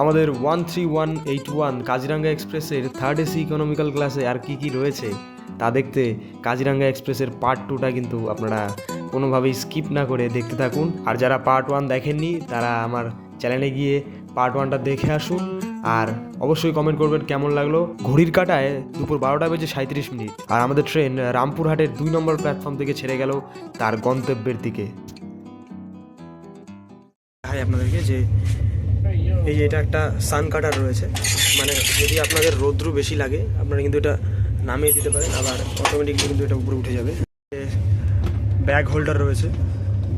আমাদের one three one eight one Kaziranga এক্সপ্রেসের third AC economical ক্লাসে আর কি কি রয়েছে তা দেখতে কাজিরাঙ্গা এক্সপ্রেসের পার্ট টুটা কিন্তু আপনারা কোনোভাবেই স্কিপ না করে দেখতে থাকুন। আর যারা পার্ট ওয়ান দেখেননি, তারা আমার চ্যানেলে গিয়ে পার্ট ওয়ানটা দেখে আসুন। আর অবশ্যই কমেন্ট করবেন কেমন লাগল। ঘড়ির কাটায় দুপুর বারোটা বেজে সাঁত্রিশ মিনিট। আর আমাদের ট্রেন রামপুরহাটের দুই নম্বর প্ল্যাটফর্ম থেকে ছেড়ে গেল তার গন্তব্যের দিকে। আপনাদেরকে, যে এই যে এটা একটা সান কাটার রয়েছে। মানে যদি আপনাদের রৌদ্র বেশি লাগে, আপনারা কিন্তু এটা নামিয়ে দিতে পারেন, আবার অটোমেটিকলি কিন্তু এটা উপরে উঠে যাবে। ব্যাগ হোল্ডার রয়েছে।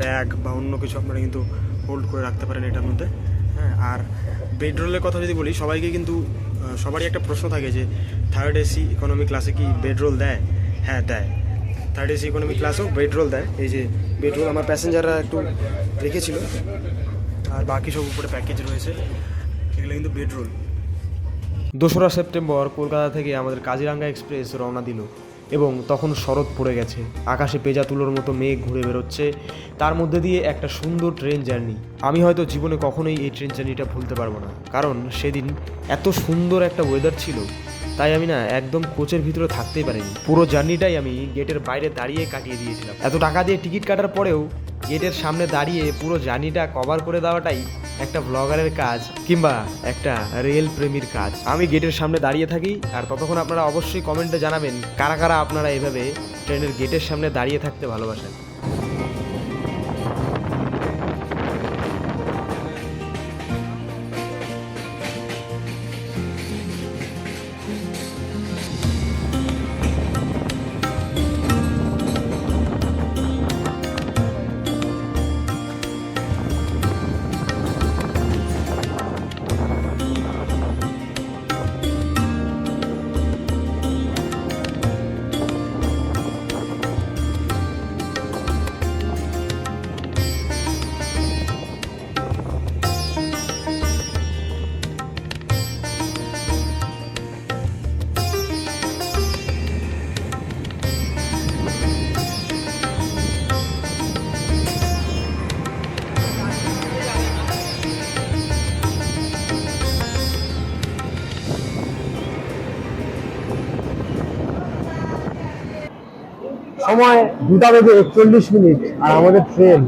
ব্যাগ বা অন্য কিছু আপনারা কিন্তু হোল্ড করে রাখতে পারেন এটার মধ্যে। হ্যাঁ আর বেডরোলের কথা যদি বলি, সবাইকে কিন্তু সবারই একটা প্রশ্ন থাকে যে থার্ড এসি ইকোনমি ক্লাসে কি বেডরোল দেয়? হ্যাঁ দেয়। থার্ড এসি ইকোনমি ক্লাসেও বেডরোল দেয়। এই যে বেডরোল আমার প্যাসেঞ্জাররা একটু রেখেছিল আর বাকি সব উপরে প্যাকেজ রয়েছে। এগুলো কিন্তু বেডরোল দোসরা সেপ্টেম্বর কলকাতা থেকে আমাদের কাজিরাঙ্গা এক্সপ্রেস রওনা দিল এবং তখন শরৎ পড়ে গেছে। আকাশে পেজা তুলোর মতো মেঘ ঘুরে বেরোচ্ছে। তার মধ্যে দিয়ে একটা সুন্দর ট্রেন জার্নি আমি হয়তো জীবনে কখনোই এই ট্রেন জার্নিটা ভুলতে পারব না। কারণ সেদিন এত সুন্দর একটা ওয়েদার ছিল তাই আমি না একদম কোচের ভিতরে থাকতেই পারিনি। পুরো জার্নিটাই আমি গেটের বাইরে দাঁড়িয়ে কাটিয়ে দিয়েছিলাম। এত টাকা দিয়ে টিকিট কাটার পরেও গেটের সামনে দাঁড়িয়ে পুরো জার্নিটা কভার করে দেওয়াটাই একটা ব্লগারের কাজ কিংবা একটা রেল প্রেমীর কাজ। আমি গেটের সামনে দাঁড়িয়ে থাকি আর ততক্ষণ আপনারা অবশ্যই কমেন্টে জানাবেন কারা কারা আপনারা এভাবে ট্রেনের গেটের সামনে দাঁড়িয়ে থাকতে ভালোবাসেন। সময় দুটা বেজে একচল্লিশ মিনিট আর আমাদের train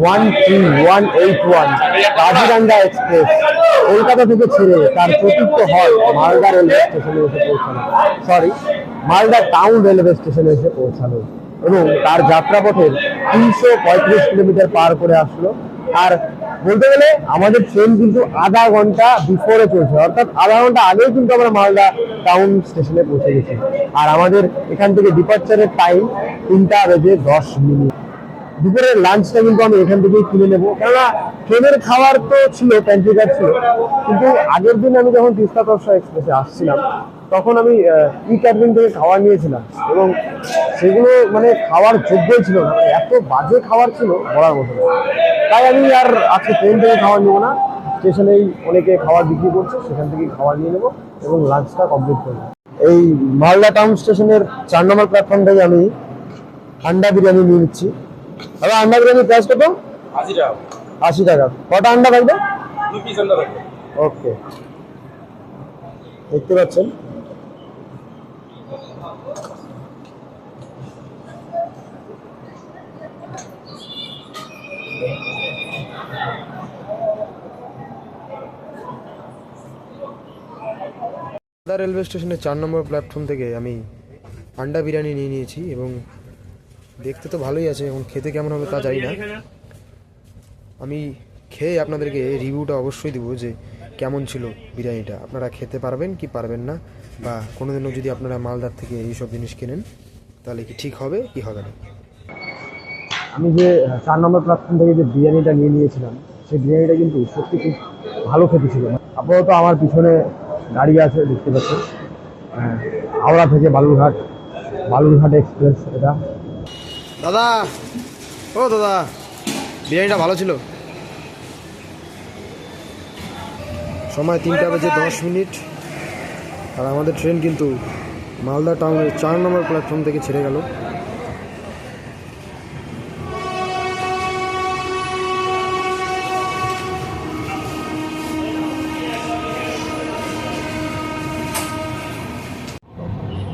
one three one eight one Kaziranga express Kolkata থেকে ছেড়ে তার চতুর্থ হল মালদা রেলওয়ে স্টেশনে এসে পৌঁছানো। সরি মালদা টাউন রেলওয়ে স্টেশনে এসে পৌঁছানো এবং তার যাত্রাপথের তিনশো পঁয়ত্রিশ কিলোমিটার পার করে আসলো। আর বলতে গেলে আমাদের ট্রেন কিন্তু আধা ঘণ্টা বিফোরে চলছে। অর্থাৎ আধা ঘণ্টা আগেই কিন্তু আমরা মালদা টাউন স্টেশনে পৌঁছে গেছি। আর আমাদের এখান থেকে ডিপার্চারের টাইম তিনটা বেজে দশ মিনিট। দুপুরের লাঞ্চটা কিন্তু আমি এখান থেকেই কিনে নেব। কেননা ট্রেনের খাবার তো ছিল প্যান্ট্রিকার ছিল। কিন্তু আগের দিন আমি যখন তিস্তা তর্ষা এক্সপ্রেসে আসছিলাম তখন আমি ই ক্যাটারিং থেকে খাবার নিয়েছিলাম। এবং সেগুলো মানে খাওয়ার যোগ্যই ছিল না। মানে এত বাজে খাবার ছিল বলার মতো তাই আমি আর আজকে ট্রেন থেকে খাবার নেব না। স্টেশনেই অনেকে খাবার বিক্রি করছে সেখান থেকেই খাবার নিয়ে নেব এবং লাঞ্চটা কমপ্লিট করব এই মালদা টাউন স্টেশনের চার নম্বর প্ল্যাটফর্ম থেকে আমি আন্ডা বিরিয়ানি নিয়ে নিচ্ছি। দাদা আন্ডা বিরিয়ানি প্রাইস কত? আশি টাকা। আশি টাকা। কটা আন্ডা থাকবে? ওকে দেখতে পাচ্ছেন? মালদা রেলওয়ে স্টেশনের চার নম্বর প্ল্যাটফর্ম থেকে আমি আন্ডা বিরিয়ানি নিয়ে নিয়েছি এবং দেখতে তো ভালোই আছে এবং খেতে কেমন হবে তা জানি না। আমি খেয়ে আপনাদেরকে রিভিউটা অবশ্যই দেবো যে কেমন ছিল বিরিয়ানিটা। আপনারা খেতে পারবেন কি পারবেন না, বা কোনোদিনও যদি আপনারা মালদার থেকে এইসব জিনিস কেনেন, তাহলে কি ঠিক হবে, কি হবে না? আমি যে চার নম্বর প্ল্যাটফর্ম থেকে যে বিরিয়ানিটা নিয়ে নিয়েছিলাম, সেই বিরিয়ানিটা কিন্তু সত্যি খুব ভালো খেতে ছিল। আপাতত আমার পিছনে গাড়ি আছে দেখতে পাচ্ছেন। হ্যাঁ, হাওড়া থেকে বালুরঘাট বালুরঘাট এক্সপ্রেস এটা। দাদা ও দাদা বিরিয়ানিটা ভালো ছিল? সময় তিনটা বেজে দশ মিনিট। আর আমাদের ট্রেন কিন্তু মালদা টাউনের চার নম্বর প্ল্যাটফর্ম থেকে ছেড়ে গেল।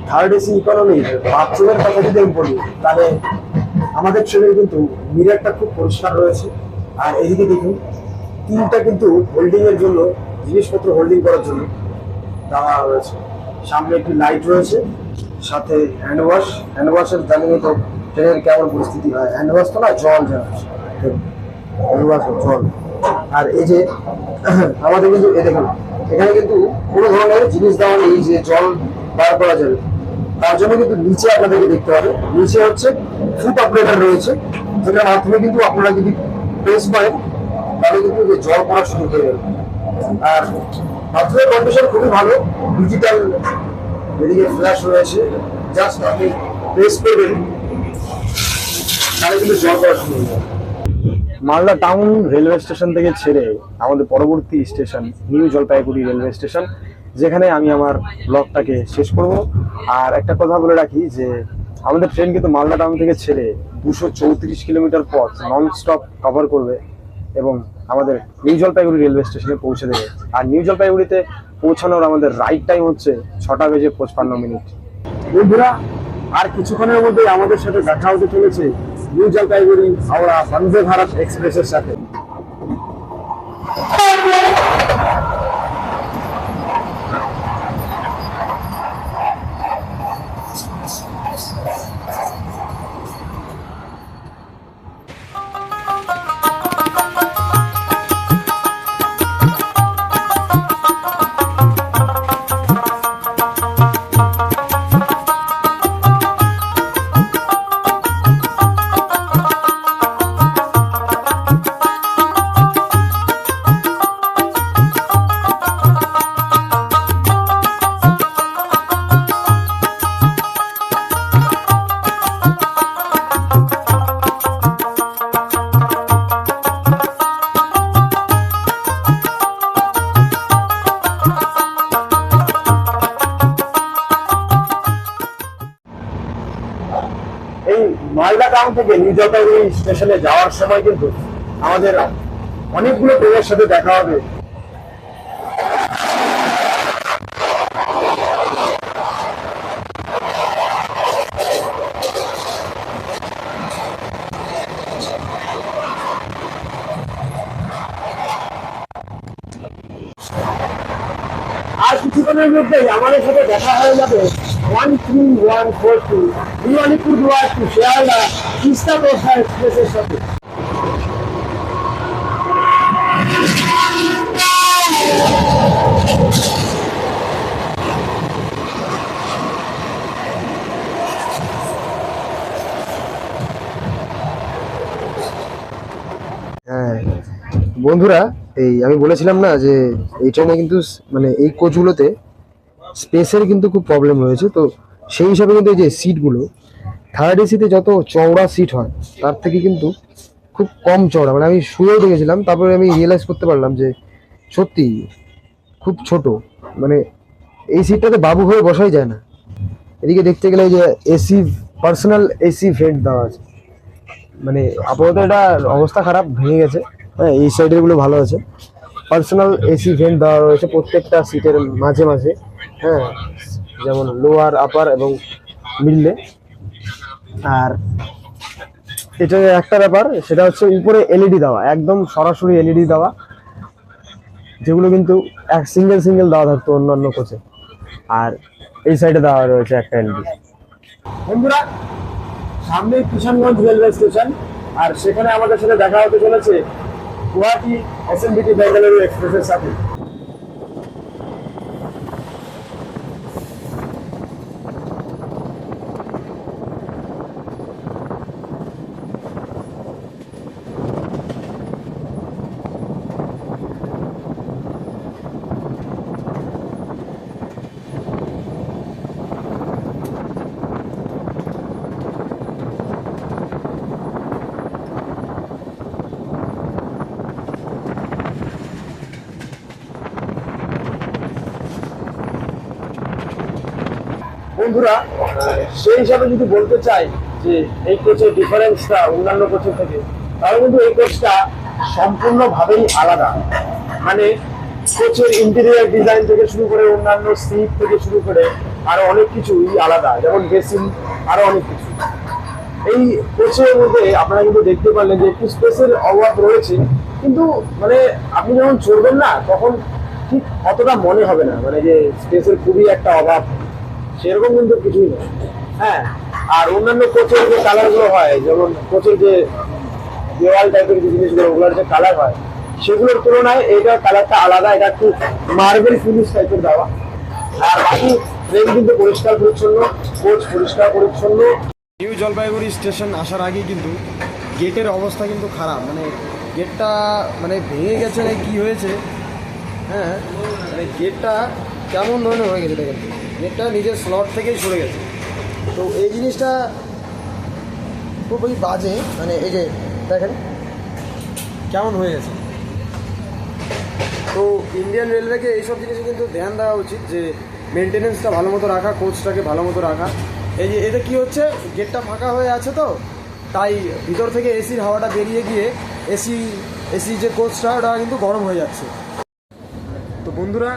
থার্ড এসি ইকোনমি বাথরুমের কথা যদি আমি বলি, তাহলে আমাদের ট্রেনের কিন্তু মিরারটা খুব পরিষ্কার রয়েছে। আর এদিকে দেখুন, তিনটা কিন্তু হোল্ডিং এর জন্য, জিনিসপত্র হোল্ডিং করার জন্য দেওয়া রয়েছে। সামনে একটি লাইট রয়েছে, সাথে হ্যান্ড ওয়াশ হ্যান্ড ওয়াশের জানিয়ে তো ট্রেনের কেমন পরিস্থিতি হয়। হ্যান্ড ওয়াশ তো না, জল যেন হ্যান্ড ওয়াশ জল। আর এই যে, আমাদের কিন্তু এ দেখুন, এখানে কিন্তু কোনো ধরনের জিনিস দেওয়া নেই যে জল বার করা যাবে। তার জন্য কিন্তু নিচে আপনাদেরকে দেখতে হবে। নিচে হচ্ছে ফুট অপারেটর রয়েছে, যেটার মাধ্যমে কিন্তু আপনারা যদি প্রেস করেন তাহলে কিন্তু জল পড়া শুরু হয়ে যাবে। আর বাথরুমের কন্ডিশন খুবই ভালো ডিজিটাল এদিকে ফ্ল্যাশ রয়েছে জাস্ট আপনি প্রেস করবেন, তাহলে কিন্তু জল পড়া শুরু হয়ে যাবে। মালদা টাউন রেলওয়ে স্টেশন থেকে ছেড়ে আমাদের পরবর্তী station new Jalpaiguri railway station যেখানে আমি আমার ব্লগটাকে শেষ করব। আর একটা কথা বলে রাখি যে, আমাদের ট্রেন কিন্তু মালদা টাউন থেকে ছেড়ে দুশো চৌত্রিশ কিলোমিটার পথ নন স্টপ কভার করবে এবং আমাদের নিউ জলপাইগুড়ি রেলওয়ে স্টেশনে পৌঁছে দেবে। আর নিউ জলপাইগুড়িতে পৌঁছানোর আমাদের রাইট টাইম হচ্ছে ছটা বেজে পঁচপান্ন মিনিট। বন্ধুরা, আর কিছুক্ষণের মধ্যে আমাদের সাথে দেখা হতে চলেছে নিউ জলপাইগুড়ি হাওড়া বন্দে ভারত এক্সপ্রেসের সাথে। নিউ জলপাইগুড়ি স্টেশনে যাওয়ার সময় কিন্তু আমাদের অনেকগুলো ট্রেনের সাথে দেখা হবে। আর কিছুক্ষণের মধ্যেই আমাদের সাথে দেখা হয়ে যাবে। One three one four two Alipurduar to Sealdah সাথে। হ্যাঁ বন্ধুরা, এই আমি বলেছিলাম না যে এই ট্রেনে কিন্তু মানে এই কোচগুলোতে স্পেসের কিন্তু খুব প্রবলেম রয়েছে। তো সেই হিসাবে কিন্তু এই যে সিটগুলো থার্ড এসিতে যত চওড়া সিট হয়, তার থেকে কিন্তু খুব কম চওড়া। মানে আমি শুয়েও দেখেছিলাম, তারপরে আমি রিয়েলাইজ করতে পারলাম যে সত্যি খুব ছোট। মানে এই সিটটাতে বাবু হয়ে বসাই যায় না। এদিকে দেখতে গেলে যে এসি পার্সোনাল এসি ভেন্ট দেওয়া আছে। মানে আপাতত এটা অবস্থা খারাপ, ভেঙে গেছে। হ্যাঁ এই সাইডেরগুলো ভালো আছে। পার্সোনাল এসি ভেন্ট দেওয়া রয়েছে প্রত্যেকটা সিটের মাঝে মাঝে। হ্যাঁ যেমন লোয়ার আপার এবং মিডলে আর এটা একটা ব্যাপার, সেটা হচ্ছে উপরে এলইডি দেওয়া, একদম সরাসরি এলইডি দেওয়া, যেগুলো কিন্তু এক সিঙ্গেল সিঙ্গেল দেওয়া থাকতো অন্যান্য কোচে আর এই সাইডে দেওয়া রয়েছে একটা এলইডি বন্ধুরা সামনে কিষানগঞ্জ রেলওয়ে স্টেশন আর সেখানে আমাদের সাথে দেখা হতে চলেছে গুয়াহাটি এসএনবিটি বেঙ্গালুরু এক্সপ্রেসের সাথে। বন্ধুরা, সেই হিসাবে যদি বলতে চাই যে এই কোচের ডিফারেন্সটা অন্যান্য কোচের থেকে, তাহলে কিন্তু এই কোচটা সম্পূর্ণভাবেই আলাদা। মানে কোচের ইন্টেরিয়ার ডিজাইন থেকে শুরু করে অন্যান্য সিট থেকে শুরু করে আরও অনেক কিছুই আলাদা, যেমন বেসিন আরও অনেক কিছু। এই কোচের মধ্যে আপনারা কিন্তু দেখতে পারলেন যে একটু স্পেসের অভাব রয়েছে, কিন্তু মানে আপনি যখন চড়বেন না, তখন ঠিক অতটা মনে হবে না। মানে যে স্পেসের খুবই একটা অভাব। সেরকম কিন্তু কিছুই নয় হ্যাঁ আর অন্যান্য কোচের যে কালারগুলো হয়, যেমন কোচের যে দেওয়াল টাইপের যে জিনিসগুলো, ওগুলোর যে কালার হয়, সেগুলোর তুলনায় এটা কালারটা আলাদা, এটা একটু মার্বেল ফিনিশ টাইপের দেওয়া। আর বাকি ট্রেন কিন্তু পরিষ্কার পরিচ্ছন্ন কোচ পরিষ্কার পরিচ্ছন্ন। নিউ জলপাইগুড়ি স্টেশন আসার আগেই কিন্তু গেটের অবস্থা কিন্তু খারাপ। মানে গেটটা মানে ভেঙে গেছে না কি হয়েছে? হ্যাঁ মানে গেটটা কেমন ধরনের হয়ে গেছে দেখেন। গেটটা নিজের স্লট থেকেই সরে গেছে। তো এই জিনিসটা খুবই বাজে মানে এই যে দেখেন, কেমন হয়ে গেছে। তো ইন্ডিয়ান রেলওয়েকে এইসব জিনিসে কিন্তু ধ্যান দেওয়া উচিত যে মেনটেনেন্সটা ভালো মতো রাখা কোচটাকে ভালো মতো রাখা। এই যে এতে কী হচ্ছে গেটটা ফাঁকা হয়ে আছে তো, তাই ভিতর থেকে এসির হাওয়াটা বেরিয়ে গিয়ে এসি এসি যে কোচটা ওটা কিন্তু গরম হয়ে যাচ্ছে। তো বন্ধুরা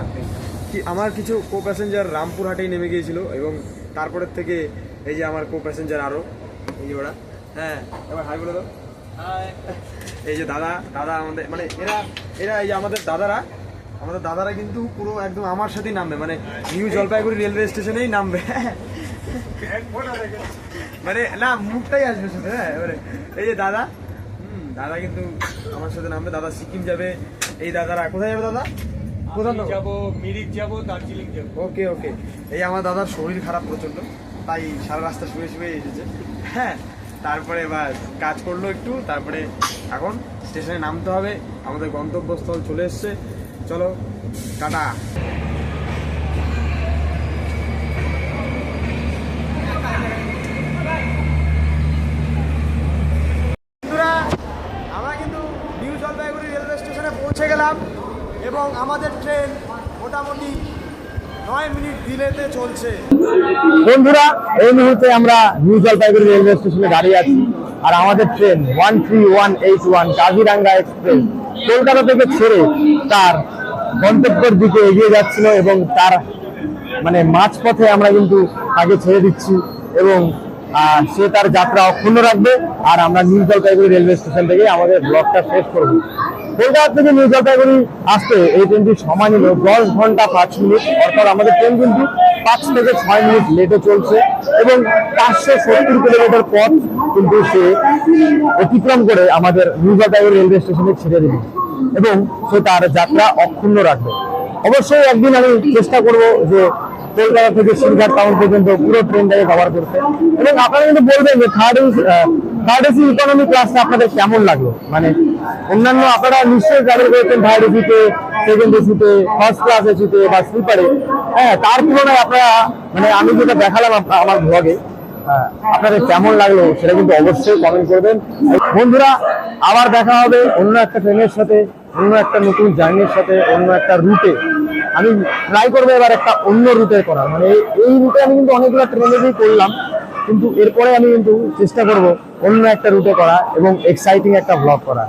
আমার কিছু কো প্যাসেঞ্জার রামপুরহাটেই নেমে গিয়েছিল এবং তারপরের থেকে এই যে আমার কো প্যাসেঞ্জার আরও এই যে ওরা। হ্যাঁ এবার হাই বলে দাও। এই যে দাদা দাদা আমাদের মানে এরা এরা এই যে আমাদের দাদারা আমাদের দাদারা কিন্তু পুরো একদম আমার সাথেই নামবে মানে নিউ জলপাইগুড়ি রেলওয়ে স্টেশনেই নামবে। মানে না মুখটাই আসবে শুধু হ্যাঁ এবারে। এই যে দাদা হুম, দাদা কিন্তু আমার সাথে নামবে দাদা সিকিম যাবে। এই দাদারা কোথায় যাবে দাদা? কোথায় যাব যাব মিরিক যাব দার্জিলিং যাব। ওকে ওকে। এই আমার দাদার শরীর খারাপ প্রচণ্ড তাই সারা রাস্তা শুয়ে শুয়ে এসেছে। হ্যাঁ তারপরে এবার কাজ করল একটু তারপরে এখন স্টেশনে নামতে হবে। আমাদের গন্তব্যস্থল চলে এসছে। চলো টাটা বন্ধুরা আমরা কিন্তু নিউ জলপাইগুড়ি রেলওয়ে স্টেশনে পৌঁছে গেলাম এবং আমাদের ট্রেন মোটামুটি নয় মিনিট ডিলেতে চলছে। বন্ধুরা, এই মুহূর্তে আমরা নিউ জলপাইগুড়ি রেলওয়ে স্টেশনে দাঁড়িয়ে আছি আর আমাদের train one three one eight one Kaziranga express. Kolkata থেকে ছেড়ে তার গন্তব্যের দিকে এগিয়ে যাচ্ছিল এবং তার মানে মাঝপথে আমরা কিন্তু তাকে ছেড়ে দিচ্ছি এবং সে তার যাত্রা অক্ষুণ্ণ রাখবে। আর আমরা নিউ জলপাইগুড়ি রেলওয়ে স্টেশন থেকে আমাদের ব্লগটা শেষ করব। কলকাতা থেকে নিউ জলপাইগুড়ি আসতে এই ট্রেনটির সময় নিল দশ ঘণ্টা পাঁচ মিনিট। অর্থাৎ আমাদের ট্রেন কিন্তু পাঁচ থেকে ছয় মিনিট লেটে চলছে এবং পাঁচশো সত্তর কিলোমিটার পথ কিন্তু সে অতিক্রম করে আমাদের নিউ জলপাইগুড়ি রেলওয়ে স্টেশনে ছেড়ে দেবে এবং সে তার যাত্রা অক্ষুণ্ণ রাখবে অবশ্যই একদিন আমি চেষ্টা করব যে কলকাতা থেকে শিলঘাট টাউন পর্যন্ত পুরো ট্রেনটাকে কভার করতে। এবং আপনারা কিন্তু বলবেন যে থার্ড থার্ড এসি ইকোনমি ক্লাসটা আপনাদের কেমন লাগল? মানে অন্যান্য আপনারা নিশ্চয়ই ট্রাভেল করেছেন থার্ড সেকেন্ড এসিতে ফার্স্ট ক্লাস এসিতে বা স্লিপারে হ্যাঁ তার তুলনায় আপনারা মানে আমি যেটা দেখালাম আমার ব্লগে হ্যাঁ, আপনাদের কেমন লাগল সেটা কিন্তু অবশ্যই কমেন্ট করবেন। বন্ধুরা আবার দেখা হবে অন্য একটা ট্রেনের সাথে অন্য একটা নতুন জার্নির সাথে অন্য একটা রুটে আমি ট্রাই করব এবার একটা অন্য রুটে করার। মানে এই রুটে আমি কিন্তু অনেকগুলো ট্রেনেরই করলাম। কিন্তু এরপরে আমি কিন্তু চেষ্টা করব অন্য একটা রুটে করা এবং এক্সাইটিং একটা ব্লগ করা।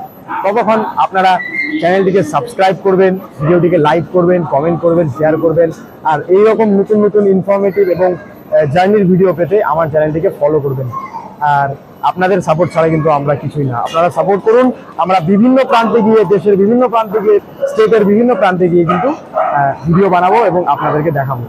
ততক্ষণ আপনারা চ্যানেলটিকে সাবস্ক্রাইব করবেন, ভিডিওটিকে লাইক করবেন কমেন্ট করবেন শেয়ার করবেন, আর এই রকম নতুন নতুন ইনফরমেটিভ এবং জার্নির ভিডিও পেতে আমার চ্যানেলটিকে ফলো করবেন। আর আপনাদের সাপোর্ট ছাড়া কিন্তু আমরা কিছুই না। আপনারা সাপোর্ট করুন, আমরা বিভিন্ন প্রান্তে গিয়ে, দেশের বিভিন্ন প্রান্তে গিয়ে স্টেটের বিভিন্ন প্রান্তে গিয়ে কিন্তু ভিডিও বানাবো এবং আপনাদেরকে দেখাবো।